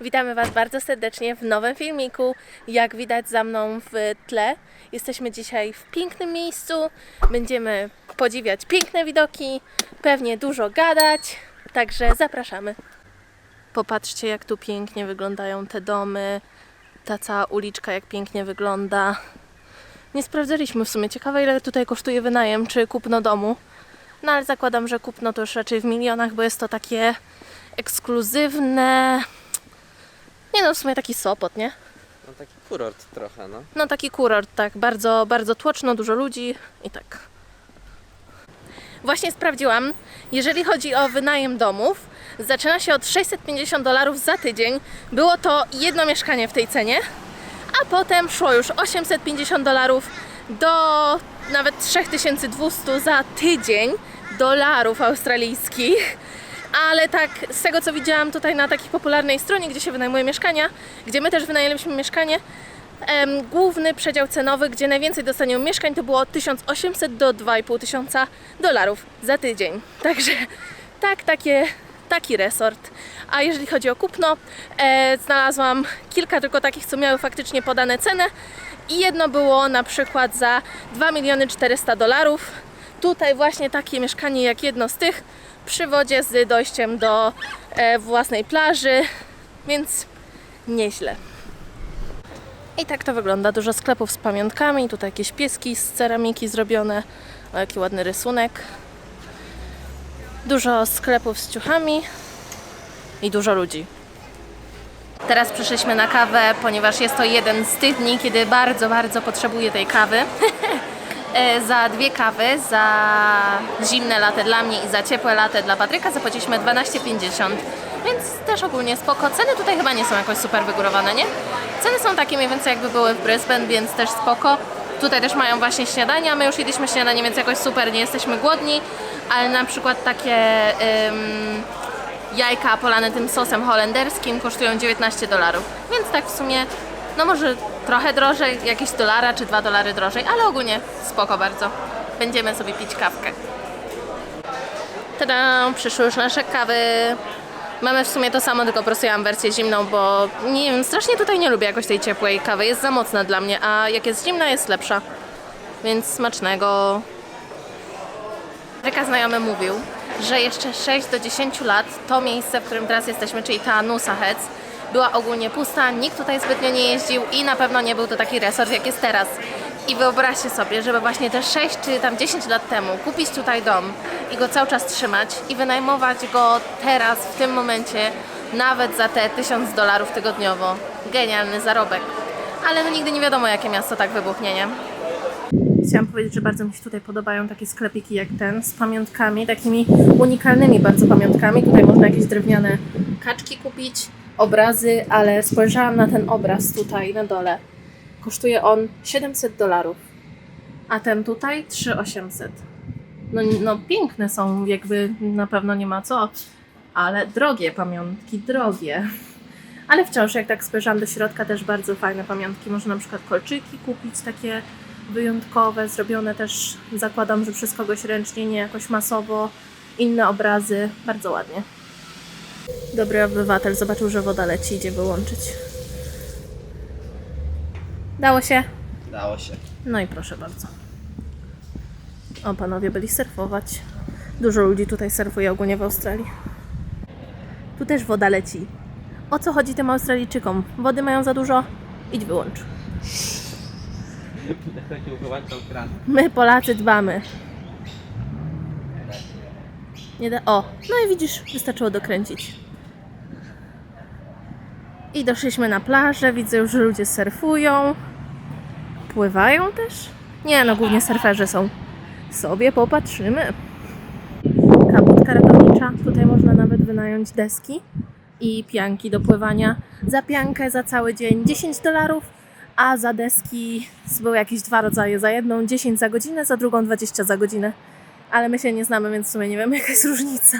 Witamy Was bardzo serdecznie w nowym filmiku. Jak widać za mną w tle, jesteśmy dzisiaj w pięknym miejscu. Będziemy podziwiać piękne widoki, pewnie dużo gadać, także zapraszamy. Popatrzcie, jak tu pięknie wyglądają te domy, ta cała uliczka, jak pięknie wygląda. Nie sprawdzaliśmy w sumie. Ciekawe, ile tutaj kosztuje wynajem czy kupno domu. No ale zakładam, że kupno to już raczej w milionach, bo jest to takie ekskluzywne. Nie no, w sumie taki Sopot, nie? No taki kurort trochę, no. No taki kurort, tak, bardzo, bardzo tłoczno, dużo ludzi i tak. Właśnie sprawdziłam, jeżeli chodzi o wynajem domów, zaczyna się od 650 dolarów za tydzień. Było to jedno mieszkanie w tej cenie, a potem szło już 850 dolarów do nawet 3200 za tydzień dolarów australijskich. Ale tak, z tego co widziałam tutaj na takiej popularnej stronie, gdzie się wynajmuje mieszkania, gdzie my też wynajęliśmy mieszkanie, em, główny przedział cenowy, gdzie najwięcej dostanią mieszkań, to było od 1800 do 2500 dolarów za tydzień. Także tak, takie, taki resort. A jeżeli chodzi o kupno, e, znalazłam kilka tylko takich, co miały faktycznie podane cenę i jedno było na przykład za 2 miliony 400 dolarów. Tutaj właśnie takie mieszkanie jak jedno z tych przy wodzie z dojściem do e, własnej plaży, więc nieźle. I tak to wygląda. Dużo sklepów z pamiątkami, tutaj jakieś pieski z ceramiki zrobione. O, jaki ładny rysunek. Dużo sklepów z ciuchami i dużo ludzi. Teraz przyszliśmy na kawę, ponieważ jest to jeden z tych dni, kiedy bardzo, bardzo potrzebuję tej kawy. E, za dwie kawy, za zimne latte dla mnie i za ciepłe latte dla Patryka zapłaciliśmy 12,50. Więc też ogólnie spoko. Ceny tutaj chyba nie są jakoś super wygórowane, nie? Ceny są takie mniej więcej jakby były w Brisbane, więc też spoko. Tutaj też mają właśnie śniadania. My już jedliśmy śniadanie, więc jakoś super, nie jesteśmy głodni. Ale na przykład takie ym, jajka polane tym sosem holenderskim kosztują 19 dolarów. Więc tak w sumie, no może trochę drożej, jakieś dolara czy dwa dolary drożej, ale ogólnie spoko bardzo. Będziemy sobie pić kawkę. Tada, przyszły już nasze kawy. Mamy w sumie to samo, tylko po prostu ja mam wersję zimną, bo nie wiem, strasznie tutaj nie lubię jakoś tej ciepłej kawy. Jest za mocna dla mnie, a jak jest zimna, jest lepsza. Więc smacznego. Ryka znajomy mówił, że jeszcze 6 do 10 lat to miejsce, w którym teraz jesteśmy, czyli ta Nusa Heads, była ogólnie pusta, nikt tutaj zbytnio nie jeździł i na pewno nie był to taki resort, jak jest teraz. I wyobraźcie sobie, żeby właśnie te 6 czy tam 10 lat temu kupić tutaj dom i go cały czas trzymać i wynajmować go teraz, w tym momencie, nawet za te 1000 dolarów tygodniowo. Genialny zarobek. Ale no nigdy nie wiadomo, jakie miasto tak wybuchnie, nie? Chciałam powiedzieć, że bardzo mi się tutaj podobają takie sklepiki jak ten z pamiątkami, takimi unikalnymi bardzo pamiątkami. Tutaj można jakieś drewniane kaczki kupić, obrazy, ale spojrzałam na ten obraz tutaj na dole. Kosztuje on 700 dolarów, a ten tutaj 3800. No, no piękne są, jakby na pewno nie ma co, ale drogie pamiątki, drogie. Ale wciąż, jak tak spojrzałam do środka, też bardzo fajne pamiątki. Można na przykład kolczyki kupić, takie wyjątkowe, zrobione też, zakładam, że przez kogoś ręcznie, nie jakoś masowo. Inne obrazy, bardzo ładnie. Dobry obywatel zobaczył, że woda leci, idzie wyłączyć. Dało się? Dało się. No i proszę bardzo. O, panowie byli surfować. Dużo ludzi tutaj surfuje ogólnie w Australii. Tu też woda leci. O co chodzi tym Australijczykom? Wody mają za dużo? Idź wyłącz. My Polacy dbamy. Nie da... O, no i widzisz, wystarczyło dokręcić. I doszliśmy na plażę, widzę już, że ludzie surfują. Pływają też? Nie, no głównie surferzy są. Sobie popatrzymy. Kabutka ratownicza. Tutaj można nawet wynająć deski i pianki do pływania. Za piankę za cały dzień 10 dolarów, a za deski były jakieś dwa rodzaje. Za jedną 10 za godzinę, za drugą 20 za godzinę. Ale my się nie znamy, więc w sumie nie wiem jaka jest różnica.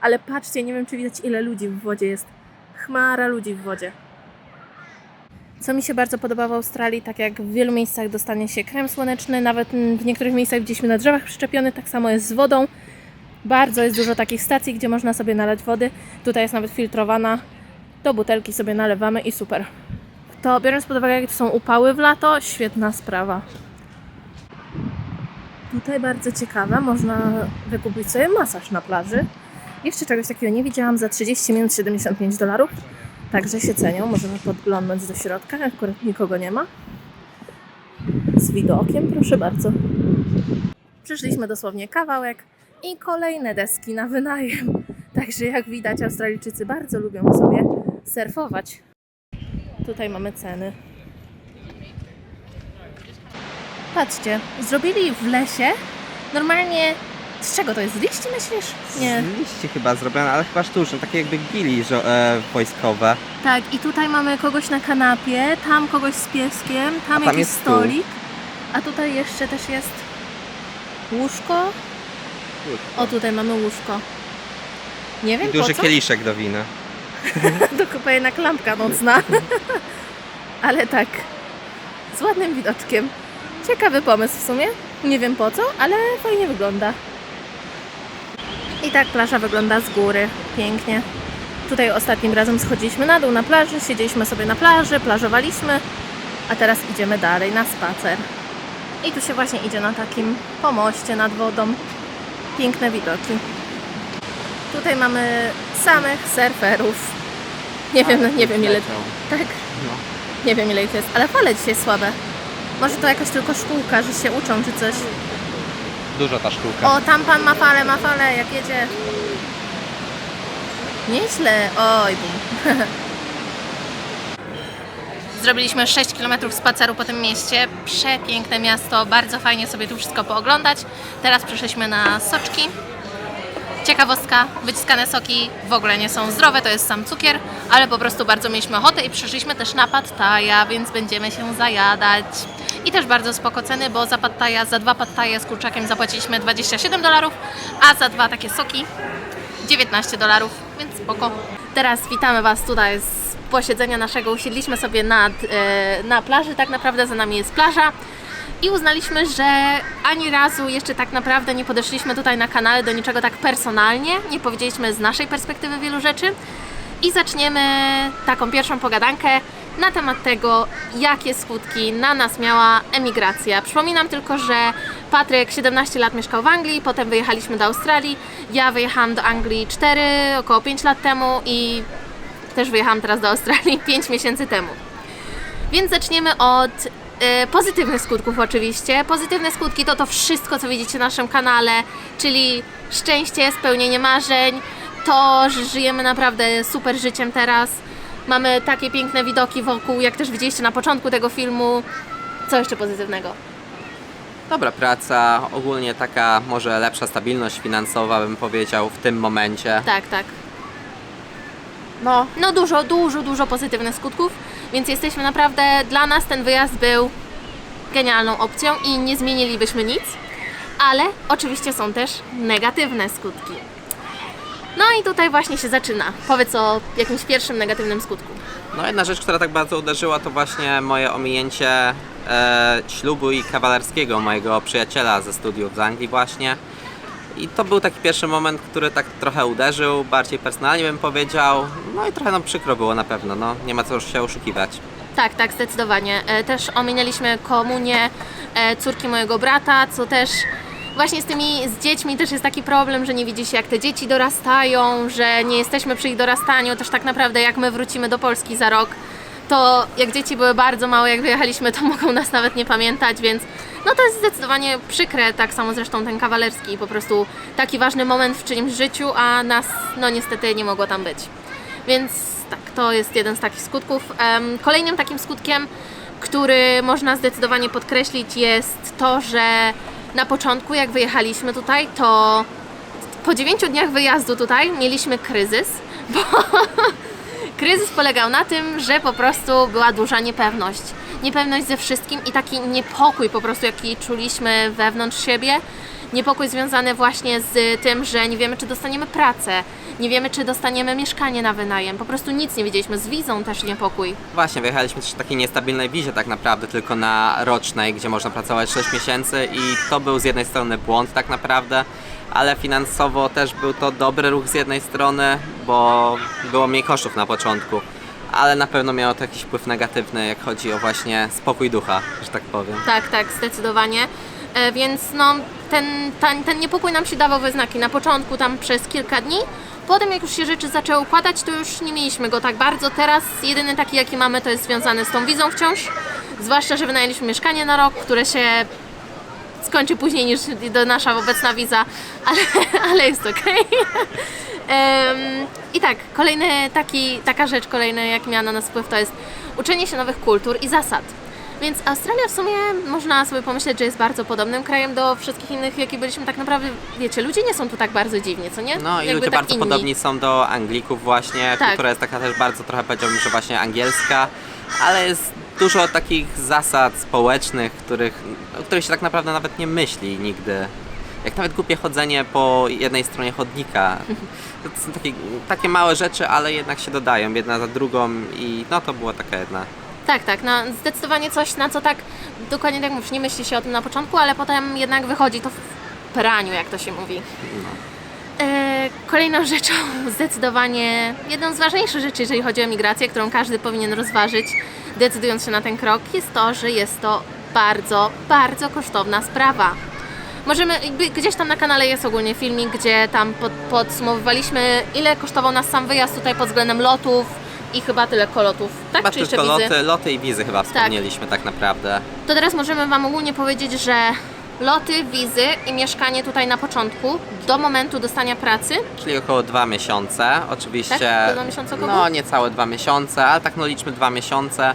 Ale patrzcie, nie wiem czy widać ile ludzi w wodzie jest. Chmara ludzi w wodzie. Co mi się bardzo podoba w Australii, tak jak w wielu miejscach dostanie się krem słoneczny, nawet w niektórych miejscach widzieliśmy na drzewach przyczepiony, tak samo jest z wodą. Bardzo jest dużo takich stacji, gdzie można sobie nalać wody. Tutaj jest nawet filtrowana Do butelki sobie nalewamy i super. To biorąc pod uwagę, jakie to są upały w lato, świetna sprawa. Tutaj bardzo ciekawe, można wykupić sobie masaż na plaży. Jeszcze czegoś takiego nie widziałam za 30 minut 75 dolarów. Także się cenią, możemy podglądać do środka, akurat nikogo nie ma. Z widokiem, proszę bardzo. Przyszliśmy dosłownie kawałek i kolejne deski na wynajem. Także jak widać, Australijczycy bardzo lubią sobie surfować. Tutaj mamy ceny. Patrzcie, zrobili w lesie normalnie. Z czego to jest? Z liści myślisz? Nie. Z liści chyba zrobione, ale chyba sztuczne, takie jakby gili żo- e, wojskowe. Tak, i tutaj mamy kogoś na kanapie, tam kogoś z pieskiem, tam, tam jakiś jest stół. stolik, a tutaj jeszcze też jest łóżko. O, tutaj mamy łóżko. Nie wiem I duży po co. kieliszek do wina. To chyba jednak lampka nocna. ale tak, z ładnym widoczkiem. Ciekawy pomysł w sumie. Nie wiem po co, ale fajnie wygląda. I tak plaża wygląda z góry. Pięknie. Tutaj ostatnim razem schodziliśmy na dół na plaży, siedzieliśmy sobie na plaży, plażowaliśmy, a teraz idziemy dalej na spacer. I tu się właśnie idzie na takim pomoście nad wodą. Piękne widoki. Tutaj mamy samych surferów. Nie wiem, nie wiem ile. Tak? No. Nie wiem ile ich jest, ale fale dzisiaj słabe. Może to jakaś tylko szkółka, że się uczą czy coś. Dużo ta szkółka. O, tam pan ma falę, ma falę, jak jedzie. Nieźle. Oj, bum. Zrobiliśmy 6 km spaceru po tym mieście. Przepiękne miasto, bardzo fajnie sobie tu wszystko pooglądać. Teraz przeszliśmy na soczki. Ciekawostka, wyciskane soki w ogóle nie są zdrowe, to jest sam cukier, ale po prostu bardzo mieliśmy ochotę i przyszliśmy też na pattaja, więc będziemy się zajadać. I też bardzo spoko ceny, bo za za dwa pattaje z kurczakiem zapłaciliśmy 27 dolarów, a za dwa takie soki 19 dolarów, więc spoko. Teraz witamy Was tutaj z posiedzenia naszego. Usiedliśmy sobie nad, e, na plaży, tak naprawdę za nami jest plaża. I uznaliśmy, że ani razu jeszcze tak naprawdę nie podeszliśmy tutaj na kanale do niczego tak personalnie, nie powiedzieliśmy z naszej perspektywy wielu rzeczy. I zaczniemy taką pierwszą pogadankę na temat tego, jakie skutki na nas miała emigracja. Przypominam tylko, że Patryk 17 lat mieszkał w Anglii, potem wyjechaliśmy do Australii. Ja wyjechałam do Anglii 4, około 5 lat temu i też wyjechałam teraz do Australii 5 miesięcy temu. Więc zaczniemy od e, pozytywnych skutków oczywiście. Pozytywne skutki to to wszystko, co widzicie na naszym kanale, czyli szczęście, spełnienie marzeń, to, że żyjemy naprawdę super życiem teraz. Mamy takie piękne widoki wokół, jak też widzieliście na początku tego filmu. Co jeszcze pozytywnego? Dobra praca, ogólnie taka może lepsza stabilność finansowa bym powiedział w tym momencie. Tak, tak. No, no dużo, dużo, dużo pozytywnych skutków, więc jesteśmy naprawdę, dla nas ten wyjazd był genialną opcją i nie zmienilibyśmy nic, ale oczywiście są też negatywne skutki. No i tutaj właśnie się zaczyna. Powiedz o jakimś pierwszym negatywnym skutku. No jedna rzecz, która tak bardzo uderzyła to właśnie moje ominięcie e, ślubu i kawalerskiego mojego przyjaciela ze studiów z Anglii właśnie. I to był taki pierwszy moment, który tak trochę uderzył, bardziej personalnie bym powiedział. No i trochę nam przykro było na pewno, no nie ma co już się oszukiwać. Tak, tak, zdecydowanie. E, Też ominęliśmy komunię e, córki mojego brata, co też właśnie z tymi z dziećmi też jest taki problem, że nie widzi się jak te dzieci dorastają, że nie jesteśmy przy ich dorastaniu. Też tak naprawdę jak my wrócimy do Polski za rok, to jak dzieci były bardzo małe, jak wyjechaliśmy, to mogą nas nawet nie pamiętać, więc no to jest zdecydowanie przykre, tak samo zresztą ten kawalerski, po prostu taki ważny moment w czyimś życiu, a nas no niestety nie mogło tam być. Więc tak, to jest jeden z takich skutków. Kolejnym takim skutkiem, który można zdecydowanie podkreślić, jest to, że na początku, jak wyjechaliśmy tutaj, to po dziewięciu dniach wyjazdu tutaj mieliśmy kryzys, bo kryzys polegał na tym, że po prostu była duża niepewność. Niepewność ze wszystkim i taki niepokój po prostu, jaki czuliśmy wewnątrz siebie. Niepokój związany właśnie z tym, że nie wiemy, czy dostaniemy pracę, nie wiemy, czy dostaniemy mieszkanie na wynajem. Po prostu nic nie wiedzieliśmy. Z wizą też niepokój. Właśnie, wyjechaliśmy też w takiej niestabilnej wizie tak naprawdę, tylko na rocznej, gdzie można pracować 6 miesięcy i to był z jednej strony błąd tak naprawdę, ale finansowo też był to dobry ruch z jednej strony, bo było mniej kosztów na początku. ale na pewno miało to jakiś wpływ negatywny, jak chodzi o właśnie spokój ducha, że tak powiem. Tak, tak, zdecydowanie. E, więc no, ten, ten, ten niepokój nam się dawał we znaki. Na początku tam przez kilka dni, potem jak już się rzeczy zaczęły układać, to już nie mieliśmy go tak bardzo. Teraz jedyny taki, jaki mamy, to jest związany z tą wizą wciąż. Zwłaszcza, że wynajęliśmy mieszkanie na rok, które się skończy później niż nasza obecna wiza, ale, ale jest okej. I tak, kolejny taki, taka rzecz, kolejny jak miała na nas wpływ, to jest uczenie się nowych kultur i zasad. Więc Australia w sumie można sobie pomyśleć, że jest bardzo podobnym krajem do wszystkich innych, jakie byliśmy tak naprawdę, wiecie, ludzie nie są tu tak bardzo dziwni, co nie? No i Jakby ludzie tak bardzo inni. podobni są do Anglików właśnie, Tak. która jest taka też bardzo trochę powiedziałbym, że właśnie angielska, ale jest dużo takich zasad społecznych, których, o których się tak naprawdę nawet nie myśli nigdy. Jak nawet głupie chodzenie po jednej stronie chodnika. To są takie, takie małe rzeczy, ale jednak się dodają jedna za drugą i no to była taka jedna. Tak, tak, no, zdecydowanie coś, na co tak dokładnie tak mówisz, nie myśli się o tym na początku, ale potem jednak wychodzi to w praniu, jak to się mówi. E, kolejną rzeczą, zdecydowanie jedną z ważniejszych rzeczy, jeżeli chodzi o migrację, którą każdy powinien rozważyć, decydując się na ten krok, jest to, że jest to bardzo, bardzo kosztowna sprawa. Możemy, gdzieś tam na kanale jest ogólnie filmik, gdzie tam pod, podsumowywaliśmy, ile kosztował nas sam wyjazd tutaj pod względem lotów i chyba tyle kolotów, tak? Chyba Czy jeszcze tylko wizy? loty, loty i wizy chyba wspomnieliśmy tak naprawdę. To teraz możemy Wam ogólnie powiedzieć, że loty, wizy i mieszkanie tutaj na początku, do momentu dostania pracy, Czyli około dwa miesiące, oczywiście. Tak? Do dwa miesiące około? No, niecałe dwa miesiące, ale tak no liczmy dwa miesiące.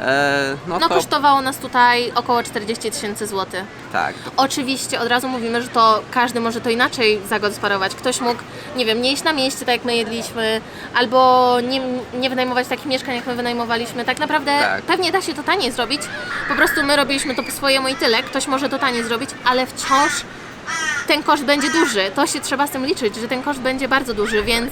E, no, no to kosztowało nas tutaj około 40 tysięcy złotych. tak. Oczywiście od razu mówimy, że to każdy może to inaczej zagospodarować. Ktoś mógł, nie wiem, nie iść na mieście tak jak my jedliśmy, albo nie, nie wynajmować takich mieszkań jak my wynajmowaliśmy. Tak naprawdę Tak. pewnie da się to taniej zrobić. Po prostu my robiliśmy to po swojemu i tyle. Ktoś może to taniej zrobić, ale wciąż ten koszt będzie duży. To się trzeba z tym liczyć, że ten koszt będzie bardzo duży, więc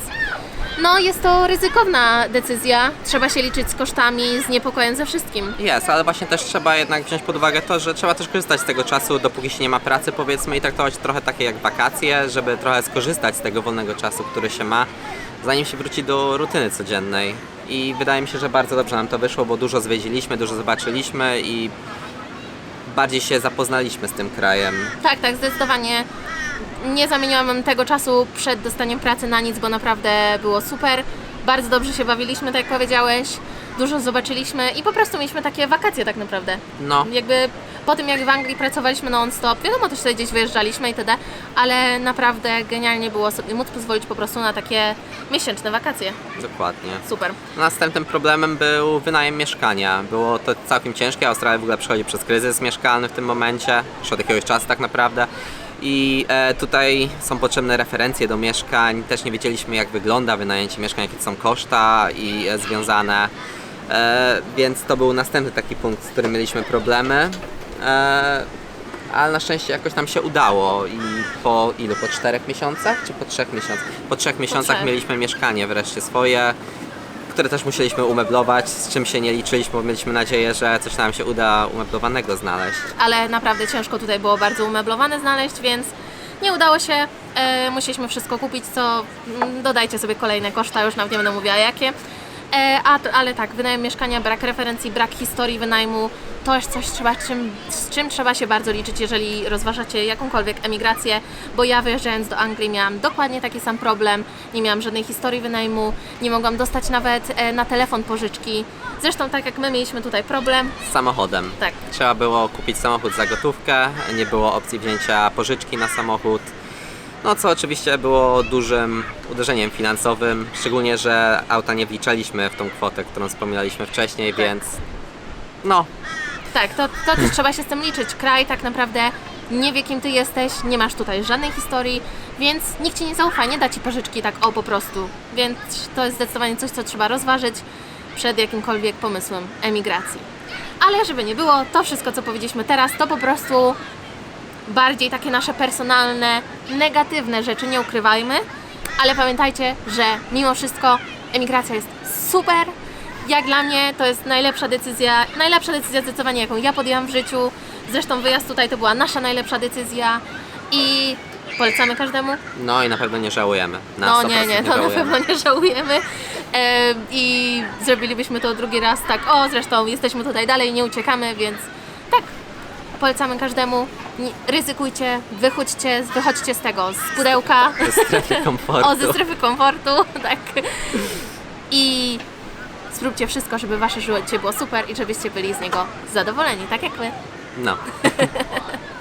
no jest to ryzykowna decyzja. Trzeba się liczyć z kosztami, z niepokojem ze wszystkim. Jest, ale właśnie też trzeba jednak wziąć pod uwagę to, że trzeba też korzystać z tego czasu, dopóki się nie ma pracy, powiedzmy, i traktować trochę takie jak wakacje, żeby trochę skorzystać z tego wolnego czasu, który się ma, zanim się wróci do rutyny codziennej. I wydaje mi się, że bardzo dobrze nam to wyszło, bo dużo zwiedziliśmy, dużo zobaczyliśmy i bardziej się zapoznaliśmy z tym krajem. Tak, tak, zdecydowanie. Nie zamieniłabym tego czasu przed dostaniem pracy na nic, bo naprawdę było super. Bardzo dobrze się bawiliśmy, tak jak powiedziałeś. Dużo zobaczyliśmy i po prostu mieliśmy takie wakacje tak naprawdę. No, Jakby po tym jak w Anglii pracowaliśmy non-stop, wiadomo też sobie gdzieś wyjeżdżaliśmy itd., ale naprawdę genialnie było sobie móc pozwolić po prostu na takie miesięczne wakacje. dokładnie. Super. Następnym problemem był wynajem mieszkania. Było to całkiem ciężkie. Australia w ogóle przechodzi przez kryzys mieszkalny w tym momencie, już od jakiegoś czasu tak naprawdę. I e, tutaj są potrzebne referencje do mieszkań. Też nie wiedzieliśmy, jak wygląda wynajęcie mieszkań, jakie są koszta i e, związane. E, więc to był następny taki punkt, z którym mieliśmy problemy. E, ale na szczęście jakoś nam się udało i po ilu? Po czterech miesiącach? Czy po trzech miesiącach? Po trzech miesiącach trzech. mieliśmy mieszkanie wreszcie swoje, które też musieliśmy umeblować, z czym się nie liczyliśmy, bo mieliśmy nadzieję, że coś nam się uda umeblowanego znaleźć. ale naprawdę ciężko tutaj było bardzo umeblowane znaleźć, więc nie udało się. E, musieliśmy wszystko kupić, co mm, dodajcie sobie kolejne koszta, już nawet nie będę mówiła jakie. E, a, ale tak, wynajem mieszkania, brak referencji, brak historii wynajmu, to jest coś, trzeba, czym, z czym trzeba się bardzo liczyć, jeżeli rozważacie jakąkolwiek emigrację, bo ja wyjeżdżając do Anglii miałam dokładnie taki sam problem, nie miałam żadnej historii wynajmu, nie mogłam dostać nawet e, na telefon pożyczki. Zresztą tak jak my mieliśmy tutaj problem, Z samochodem. tak, Trzeba było kupić samochód za gotówkę, nie było opcji wzięcia pożyczki na samochód. No co oczywiście było dużym uderzeniem finansowym, szczególnie, że auta nie wliczaliśmy w tą kwotę, którą wspominaliśmy wcześniej, Tak. więc no Tak, to, to też trzeba się z tym liczyć. Kraj tak naprawdę nie wie, kim ty jesteś, nie masz tutaj żadnej historii, więc nikt ci nie zaufa, nie da ci pożyczki tak o po prostu. Więc to jest zdecydowanie coś, co trzeba rozważyć przed jakimkolwiek pomysłem emigracji. Ale żeby nie było, to wszystko, co powiedzieliśmy teraz, to po prostu bardziej takie nasze personalne, negatywne rzeczy, nie ukrywajmy, ale pamiętajcie, że mimo wszystko emigracja jest super. Jak dla mnie to jest najlepsza decyzja, najlepsza decyzja zdecydowanie, jaką ja podjęłam w życiu. Zresztą wyjazd tutaj to była nasza najlepsza decyzja i Polecamy każdemu? No i na pewno nie żałujemy. Na No 100% nie, nie, to na żałujemy. pewno nie żałujemy. E, I zrobilibyśmy to drugi raz tak, o zresztą jesteśmy tutaj dalej, nie uciekamy, więc polecamy każdemu. Nie, ryzykujcie, wychódźcie, wychodźcie z tego, z pudełka. Ze strefy komfortu. O, ze strefy komfortu, tak. I zróbcie wszystko, żeby wasze życie było super i żebyście byli z niego zadowoleni, tak jak my. No.